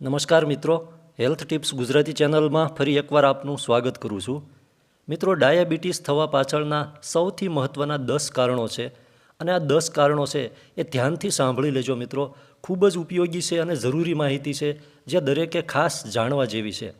નમસ્કાર મિત્રો. Health tips Gujarati ચેનલમાં ફરી એકવાર આપનું સ્વાગત કરું છું. મિત્રો, ડાયાબિટીસ થવા પાછળના સૌથી મહત્ત્વના દસ કારણો છે અને આ દસ કારણો છે એ ધ્યાનથી સાંભળી લેજો મિત્રો. ખૂબ જ ઉપયોગી છે અને જરૂરી માહિતી છે જે દરેકે ખાસ જાણવા જેવી છે.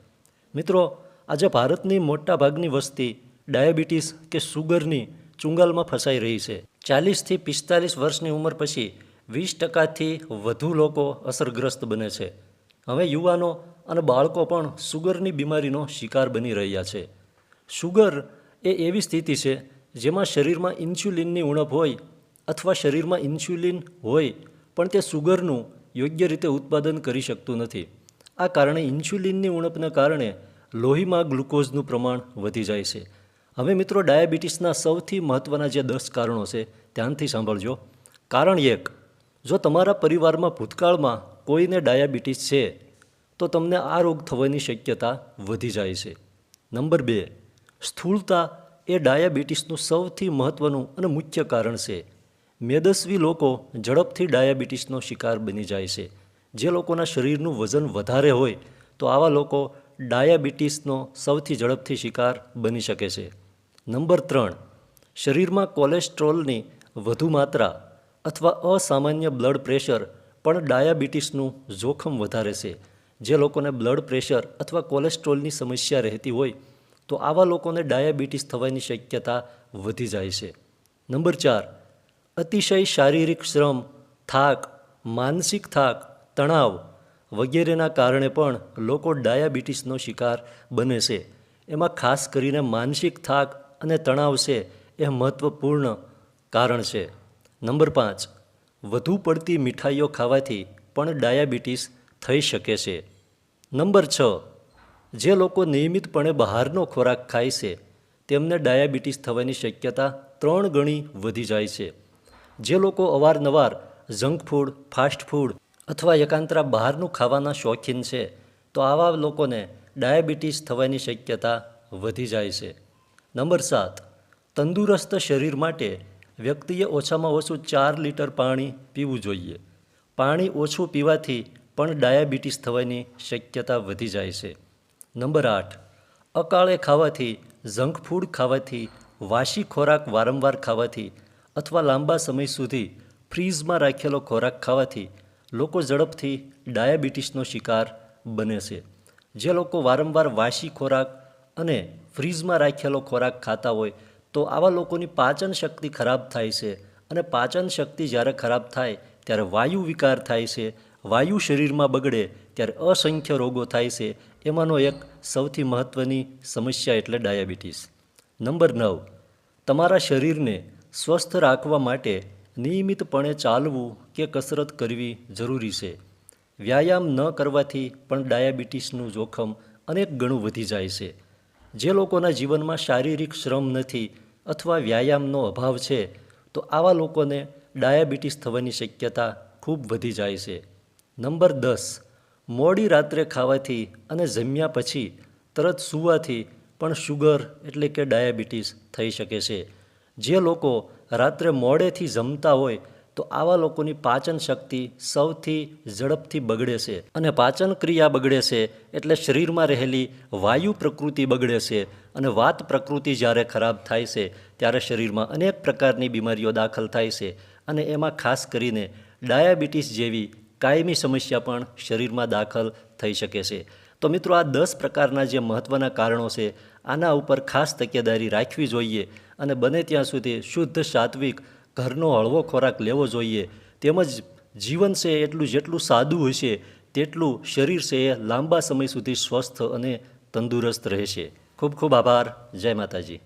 મિત્રો, આજે ભારતની મોટાભાગની વસ્તી ડાયાબિટીસ કે સુગરની ચુંગાલમાં ફસાઈ રહી છે. ચાલીસથી પિસ્તાલીસ વર્ષની ઉંમર પછી વીસ ટકાથી વધુ લોકો અસરગ્રસ્ત બને છે. હવે યુવાનો અને બાળકો પણ સુગરની બીમારીનો શિકાર બની રહ્યા છે. સુગર એ એવી સ્થિતિ છે જેમાં શરીરમાં ઇન્સ્યુલિનની ઉણપ હોય અથવા શરીરમાં ઇન્સ્યુલિન હોય, પણ તે સુગરનું યોગ્ય રીતે ઉત્પાદન કરી શકતું નથી. આ કારણે ઇન્સ્યુલિનની ઉણપને કારણે લોહીમાં ગ્લુકોઝનું પ્રમાણ વધી જાય છે. હવે મિત્રો, ડાયાબિટીસના સૌથી મહત્ત્વના જે દસ કારણો છે, ધ્યાનથી સાંભળજો. કારણ એક, જો તમારા પરિવારમાં ભૂતકાળમાં કોઈને ડાયાબિટીસ છે, તો તમને આ રોગ થવાની શક્યતા વધી જાય છે. નંબર બે, સ્થૂળતા એ ડાયાબિટીસનું સૌથી મહત્ત્વનું અને મુખ્ય કારણ છે. મેદસ્વી લોકો ઝડપથી ડાયાબિટીસનો શિકાર બની જાય છે. જે લોકોના શરીરનું વજન વધારે હોય, તો આવા લોકો ડાયાબિટીસનો સૌથી ઝડપથી શિકાર બની શકે છે. નંબર ત્રણ, શરીરમાં કોલેસ્ટ્રોલની વધુ માત્રા અથવા અસામાન્ય બ્લડ પ્રેશર પણ ડાયાબિટીસનું જોખમ વધારે છે. જે લોકોને બ્લડ પ્રેશર અથવા કોલેસ્ટ્રોલની સમસ્યા રહેતી હોય, તો આવા લોકોને ડાયાબિટીસ થવાની શક્યતા વધી જાય છે. નંબર ચાર, અતિશય શારીરિક શ્રમ, થાક, માનસિક થાક, તણાવ વગેરેના કારણે પણ લોકો ડાયાબિટીસનો શિકાર બને છે. એમાં ખાસ કરીને માનસિક થાક અને તણાવ છે, એ મહત્ત્વપૂર્ણ કારણ છે. નંબર પાંચ વધુ પડતી મીઠાઈઓ ખાવાથી પણ ડાયાબિટીસ થઈ શકે છે. નંબર છ. જે લોકો નિયમિતપણે બહારનો ખોરાક ખાય છે, તેમને ડાયાબિટીસ થવાની શક્યતા ત્રણ ગણી વધી જાય છે. જે લોકો અવારનવાર જંક ફૂડ, ફાસ્ટ ફૂડ અથવા એકાંતરા બહારનું ખાવાના શોખીન છે, તો આવા લોકોને ડાયાબિટીસ થવાની શક્યતા વધી જાય છે. નંબર સાત. તંદુરસ્ત શરીર માટે વ્યક્તિએ ઓછામાં ઓછું ચાર લીટર પાણી પીવું જોઈએ. પાણી ઓછું પીવાથી પણ ડાયાબિટીસ થવાની શક્યતા વધી જાય છે. નંબર આઠ, અકાળે ખાવાથી, જંક ફૂડ ખાવાથી, વાસી ખોરાક વારંવાર ખાવાથી અથવા લાંબા સમય સુધી ફ્રીઝમાં રાખેલો ખોરાક ખાવાથી લોકો ઝડપથી ડાયાબિટીસનો શિકાર બને છે. જે લોકો વારંવાર વાસી ખોરાક અને ફ્રીઝમાં રાખેલો ખોરાક ખાતા હોય તો આવા લોકોની પાચન શક્તિ ખરાબ થાય છે. અને પાચન શક્તિ જ્યારે ખરાબ થાય, ત્યારે વાયુ વિકાર થાય છે. વાયુ શરીરમાં બગડે, ત્યારે અસંખ્ય રોગો થાય છે. એમાંનો એક સૌથી મહત્ત્વની સમસ્યા એટલે ડાયાબિટીસ. નંબર નવ. તમારા શરીરને સ્વસ્થ રાખવા માટે નિયમિતપણે ચાલવું કે કસરત કરવી જરૂરી છે. વ્યાયામ ન કરવાથી પણ ડાયાબિટીસનું જોખમ અનેક ગણું વધી જાય છે. જે લોકોના જીવનમાં શારીરિક શ્રમ નથી અથવા વ્યાયામનો અભાવ છે, તો આવા લોકોને ડાયાબિટીસ થવાની શક્યતા ખૂબ વધી જાય છે. નંબર દસ, મોડી રાત્રે ખાવાથી અને જમ્યા પછી તરત સૂવાથી પણ શુગર એટલે કે ડાયાબિટીસ થઈ શકે છે. જે લોકો રાત્રે મોડેથી જમતા હોય તો આવા લોકોની પાચન શક્તિ સૌથી ઝડપથી બગડે છે. અને પાચન ક્રિયા બગડે છે એટલે શરીરમાં રહેલી વાયુ પ્રકૃતિ બગડે છે અને વાત પ્રકૃતિ જ્યારે ખરાબ થાય છે ત્યારે શરીરમાં અનેક પ્રકારની બીમારીઓ દાખલ થાય છે. અને એમાં ખાસ કરીને ડાયાબિટીસ જેવી કાયમી સમસ્યા પણ શરીરમાં દાખલ થઈ શકે છે. તો મિત્રો આ દસ પ્રકારના જે મહત્ત્વના કારણો છે, આના ઉપર ખાસ તકેદારી રાખવી જોઈએ અને બને ત્યાં સુધી શુદ્ધ સાત્વિક ઘરનો હળવો ખોરાક લેવો જોઈએ. તેમજ જીવન છે એટલું જેટલું સાદું હશે, તેટલું શરીર છે એ લાંબા સમય સુધી સ્વસ્થ અને તંદુરસ્ત રહેશે. ખૂબ ખૂબ આભાર. જય માતાજી.